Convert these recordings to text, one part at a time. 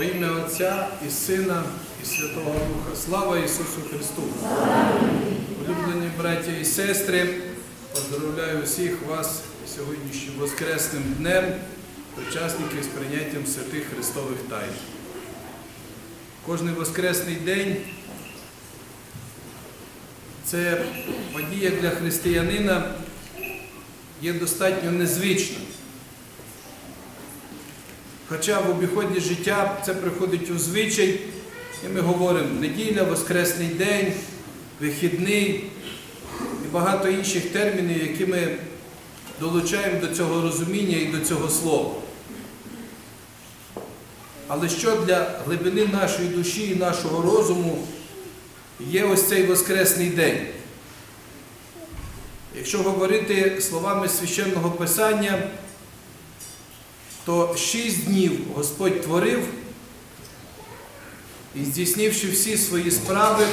Во ім'я Отця і Сина, і Святого Духа. Слава Ісусу Христу! Улюблені браття і сестри, поздравляю всіх вас сьогоднішнім Воскресним днем, учасників з прийняттям святих Христових тайн. Кожний Воскресний день це подія для християнина є достатньо незвична. Хоча в обіході життя це приходить у звичай, і ми говоримо неділя, Воскресний день, вихідний і багато інших термінів, які ми долучаємо до цього розуміння і до цього слова. Але що для глибини нашої душі і нашого розуму є ось цей Воскресний день? Якщо говорити словами священного Писання, то шість днів Господь творив і, здійснивши всі свої справи,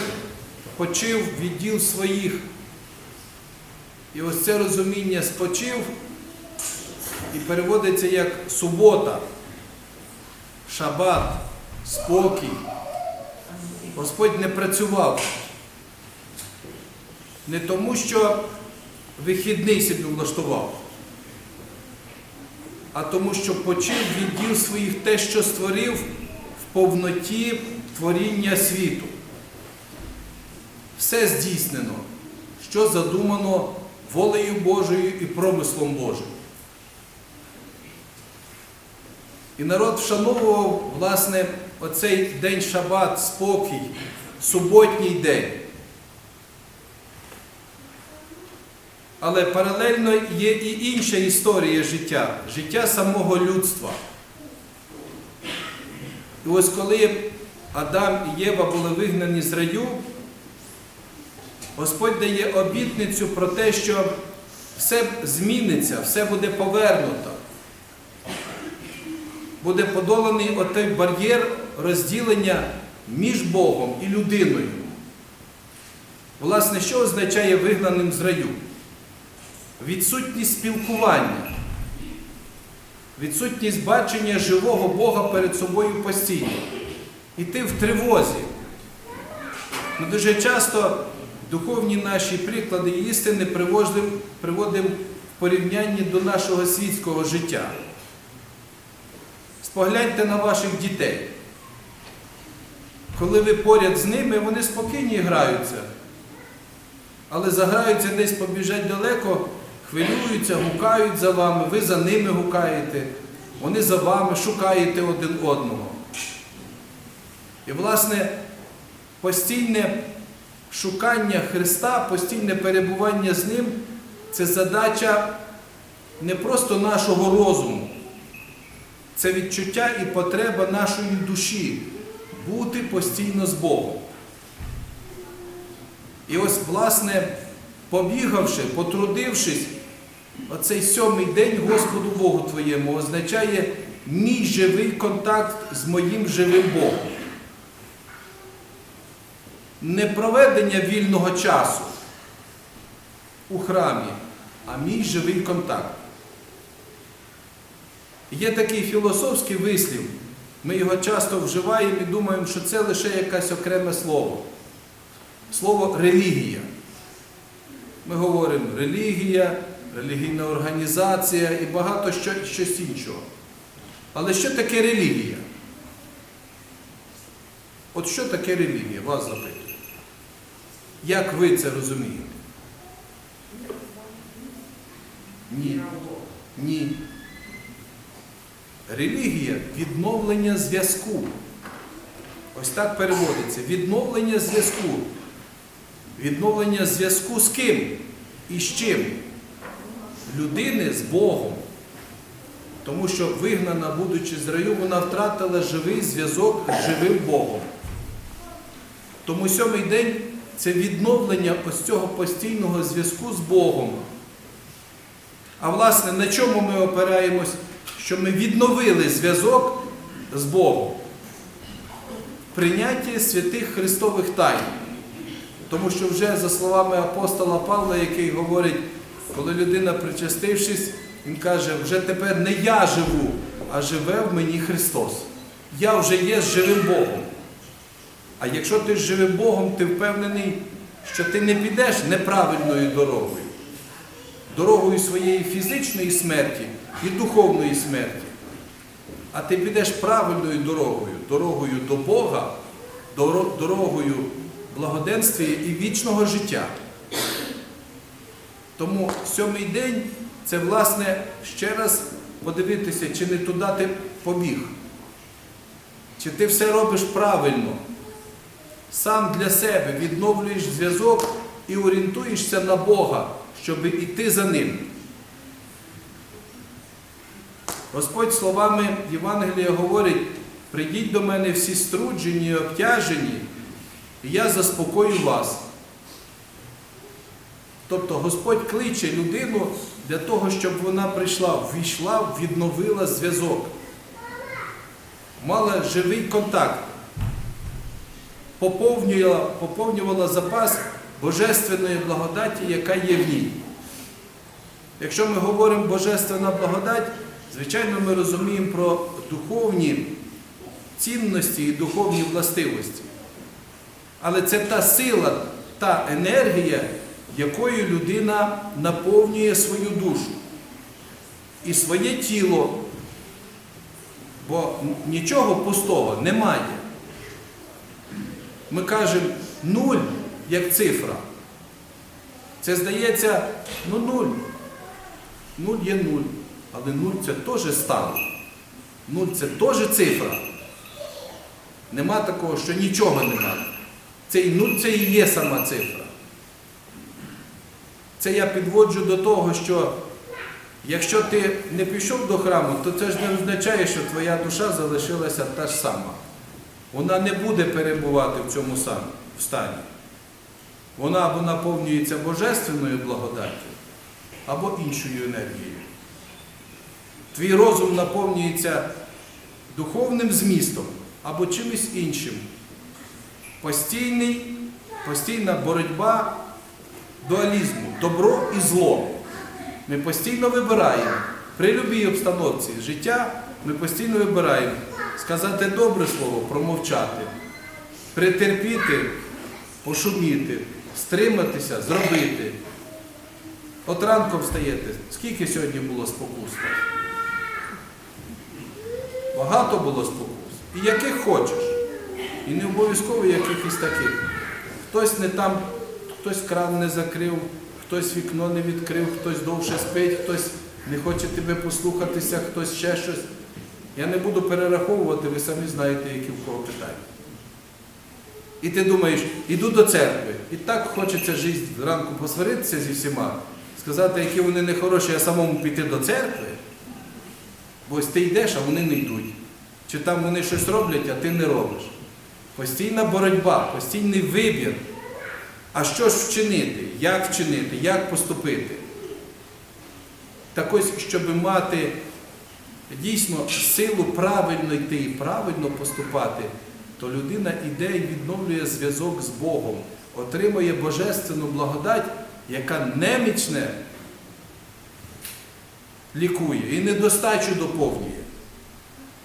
почив від діл своїх. І ось це розуміння спочив і переводиться як субота, шабат, спокій. Господь не працював. Не тому, що вихідний собі влаштував а тому, що почив від діл своїх те, що створив в повноті творіння світу. Все здійснено, що задумано волею Божою і промислом Божим. І народ вшановував, власне, оцей день шабат, спокій, суботній день. Але паралельно є і інша історія життя, життя самого людства. І ось коли Адам і Єва були вигнані з раю, Господь дає обітницю про те, що все зміниться, все буде повернуто. Буде подоланий отой бар'єр розділення між Богом і людиною. Власне, що означає вигнаним з раю? Відсутність спілкування, відсутність бачення живого Бога перед собою постійно. І ти в тривозі. Ми дуже часто духовні наші приклади і істини приводимо, приводимо в порівнянні до нашого світського життя. Спогляньте на ваших дітей. Коли ви поряд з ними, вони спокійні граються, але заграються десь побіжать далеко, хвилюються, гукають за вами, ви за ними гукаєте, вони за вами шукаєте один одного. І, власне, постійне шукання Христа, постійне перебування з Ним це задача не просто нашого розуму, це відчуття і потреба нашої душі бути постійно з Богом. І ось, власне, побігавши, потрудившись, оцей сьомий день Господу Богу Твоєму означає мій живий контакт з моїм живим Богом. Не проведення вільного часу у храмі, а мій живий контакт. Є такий філософський вислів, ми його часто вживаємо і думаємо, що це лише якесь окреме слово. Слово релігія. Ми говоримо релігія, релігійна організація і багато що, щось іншого. Але що таке релігія? От що таке релігія? Вас запитую. Як ви це розумієте? Ні. Ні. Релігія відновлення зв'язку. Ось так переводиться. Відновлення зв'язку. Відновлення зв'язку з ким і з чим? Людини з Богом. Тому що вигнана, будучи з раю, вона втратила живий зв'язок з живим Богом. Тому сьомий день це відновлення ось цього постійного зв'язку з Богом. А власне, на чому ми опираємось, що ми відновили зв'язок з Богом? Прийняття святих Христових тайн. Тому що вже за словами апостола Павла, який говорить, коли людина, причастившись, він каже, вже тепер не я живу, а живе в мені Христос. я вже є живим Богом. А якщо ти живим Богом, ти впевнений, що ти не підеш неправильною дорогою, дорогою своєї фізичної смерті і духовної смерті. А ти підеш правильною дорогою, дорогою до Бога, дорогою благоденствія і вічного життя. Тому сьомий день це, власне, ще раз подивитися, чи не туди ти побіг, чи ти все робиш правильно, сам для себе відновлюєш зв'язок і орієнтуєшся на Бога, щоб іти за ним. Господь словами Євангелія говорить: прийдіть до мене всі струджені і обтяжені, і я заспокою вас. Тобто Господь кличе людину для того, щоб вона прийшла, ввійшла, відновила зв'язок, мала живий контакт, поповнювала, поповнювала запас божественної благодаті, яка є в ній. Якщо ми говоримо Божественна благодать, звичайно, ми розуміємо про духовні цінності і духовні властивості. Але це та сила, та енергія, якою людина наповнює свою душу і своє тіло, бо нічого пустого немає. Ми кажемо нуль як цифра. Це здається, ну нуль. Нуль є нуль. Але нуль це теж стан. Нуль це теж цифра. Нема такого, що нічого немає. Цей нуль це і є сама цифра. Це я підводжу до того, що якщо ти не пішов до храму, то це ж не означає, що твоя душа залишилася та ж сама. Вона не буде перебувати в цьому стані. Вона або наповнюється божественною благодаттю, або іншою енергією. Твій розум наповнюється духовним змістом або чимось іншим. Постійний, постійна боротьба дуалізму, добро і зло. Ми постійно вибираємо при любій обстановці життя, ми постійно вибираємо сказати добре слово, промовчати, притерпіти, пошуміти, стриматися, зробити. От ранком встаєте, скільки сьогодні було спокус? Багато було спокус. І яких хочеш. І не обов'язково якихось таких. Хтось не там, хтось кран не закрив, хтось вікно не відкрив, хтось довше спить, хтось не хоче тебе послухатися, хтось ще щось. Я не буду перераховувати, ви самі знаєте, які в кого питання. І ти думаєш, іду до церкви. І так хочеться жити зранку посваритися зі всіма, сказати, які вони нехороші, а самому піти до церкви. Бо ось ти йдеш, а вони не йдуть. Чи там вони щось роблять, а ти не робиш. Постійна боротьба, постійний вибір. А що ж вчинити? Як вчинити? Як поступити? Так ось, щоб мати дійсно силу правильно йти і правильно поступати, то людина іде і відновлює зв'язок з Богом, отримує божественну благодать, яка немічне лікує і недостачу доповнює.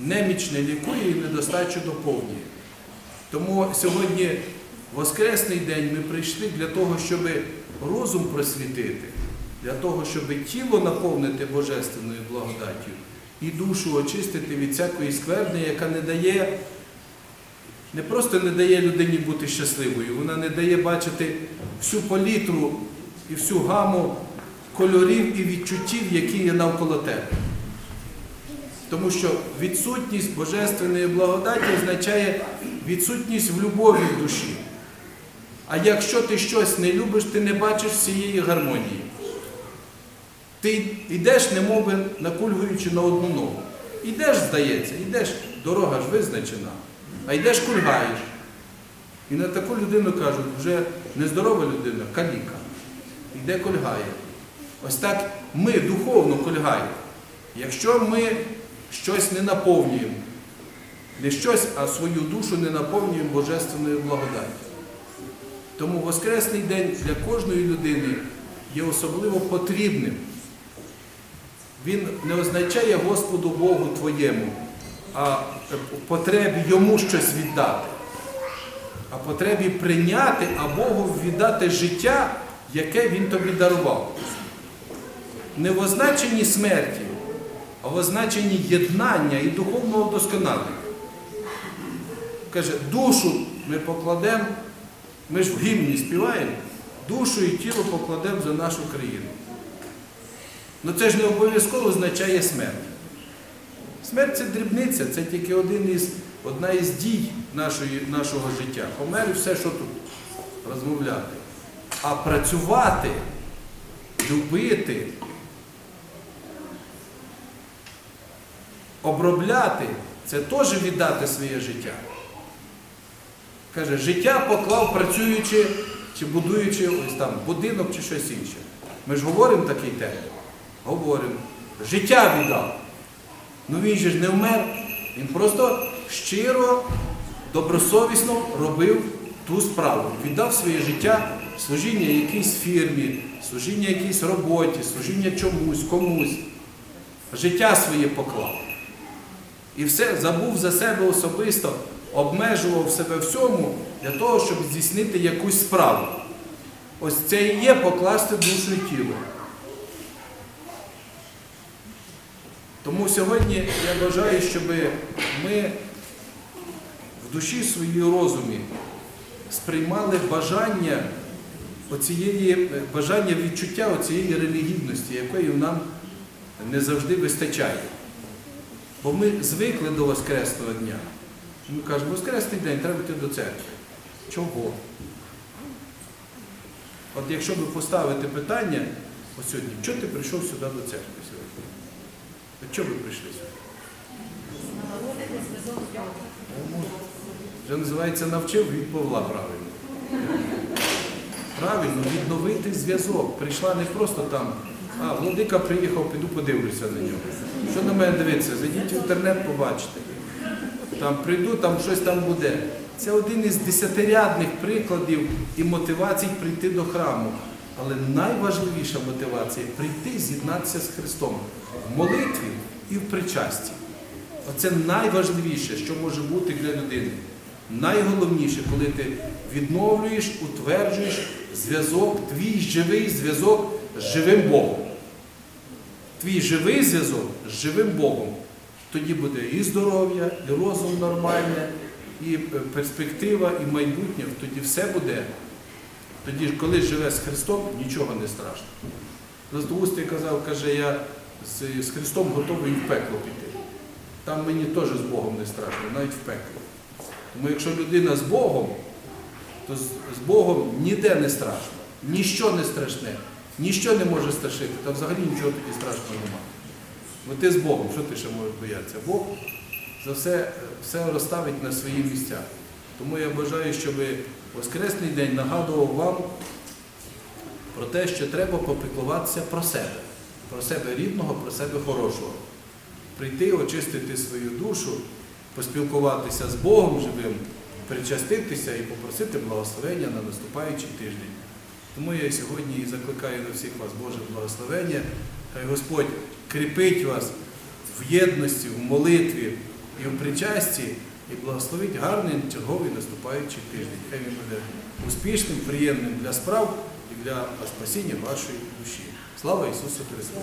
Немічне лікує і недостачу доповнює. Тому сьогодні, Воскресний день, ми прийшли для того, щоб розум просвітити, для того, щоб тіло наповнити божественною благодаттю і душу очистити від всякої скверни, яка не дає, не просто не дає людині бути щасливою, вона не дає бачити всю палітру і всю гаму кольорів і відчуттів, які є навколо тебе. Тому що відсутність божественної благодаті означає відсутність в любові в душі. А якщо ти щось не любиш, ти не бачиш всієї гармонії. Ти йдеш, немов би накульгуючи на одну ногу. Йдеш, здається, йдеш, дорога ж визначена, а йдеш кульгаєш. І на таку людину кажуть, вже нездорова людина, каліка. Йде кульгає. Ось так ми духовно кульгаємо. Якщо ми щось не наповнюємо, не щось, а свою душу не наповнюємо божественною благодаттю. Тому Воскресний день для кожної людини є особливо потрібним. Він не означає Господу Богу твоєму, а потребі йому щось віддати, а потребі прийняти, а Богу віддати життя, яке Він тобі дарував. Не в означенні смерті, а в означенні єднання і духовного досконалення. Каже, душу ми покладемо, ми ж в гімні співаємо, душу і тіло покладемо за нашу країну. Ну це ж не обов'язково означає смерть. Смерть це дрібниця, це тільки один із, одна із дій нашої, нашого життя. Помер і все, що тут розмовляти. А працювати, любити, обробляти це теж віддати своє життя. Каже, життя поклав, працюючи чи будуючи ось там будинок чи щось інше. Ми ж говоримо такий термін. Говоримо. Життя віддав. Ну він же ж не вмер. Він просто щиро, добросовісно робив ту справу. Віддав своє життя служіння якійсь фірмі, служіння якійсь роботі, служіння чомусь, комусь. Життя своє поклав. І все забув за себе особисто, обмежував себе всьому для того, щоб здійснити якусь справу. Ось це і є покласти душу і тіло. Тому сьогодні я бажаю, щоб ми в душі своїй розумі сприймали бажання оцієї, бажання відчуття оцієї релігідності, якої нам не завжди вистачає. Бо ми звикли до Воскресного дня. Ми кажемо, Воскресний день, треба йти до церкви. Чого? От якщо ви поставите питання ось сьогодні, чого ти прийшов сюди до церкви сьогодні? От чого ви прийшли сюди? Вже називається навчив від Павла правильно. Правильно, відновити зв'язок. Прийшла не просто там, а владика приїхав, піду подивлюся на нього. Що на мене дивитися? Зайдіть в інтернет, побачите. Там прийду, там щось там буде. Це один із десятирядних прикладів і мотивацій прийти до храму. Але найважливіша мотивація прийти з'єднатися з Христом в молитві і в причасті. Оце найважливіше, що може бути для людини. Найголовніше, коли ти відновлюєш, утверджуєш зв'язок, твій живий зв'язок з живим Богом. Твій живий зв'язок з живим Богом. Тоді буде і здоров'я, і розум нормальне, і перспектива, і майбутнє. Тоді все буде. Тоді, коли живе з Христом, нічого не страшно. Златоустий казав, каже, я з, Христом готовий в пекло піти. Там мені теж з Богом не страшно, навіть в пекло. Тому якщо людина з Богом, то з, Богом ніде не страшно, ніщо не страшне, ніщо не може страшити, та взагалі нічого тоді страшного немає. Бо ти з Богом, що ти ще можеш боятися? Бог за все, все розставить на свої місця. Тому я бажаю, щоб Воскресний день нагадував вам про те, що треба попіклуватися про себе, про себе рідного, про себе хорошого. Прийти, очистити свою душу, поспілкуватися з Богом живим, причаститися і попросити благословення на наступаючий тиждень. Тому я сьогодні і закликаю на всіх вас Боже благословення. Хай Господь кріпить вас в єдності, в молитві і в причасті і благословить гарний черговий наступаючий тиждень. Хай він буде успішним, приємним для справ і для спасіння вашої душі. Слава Ісусу Христу!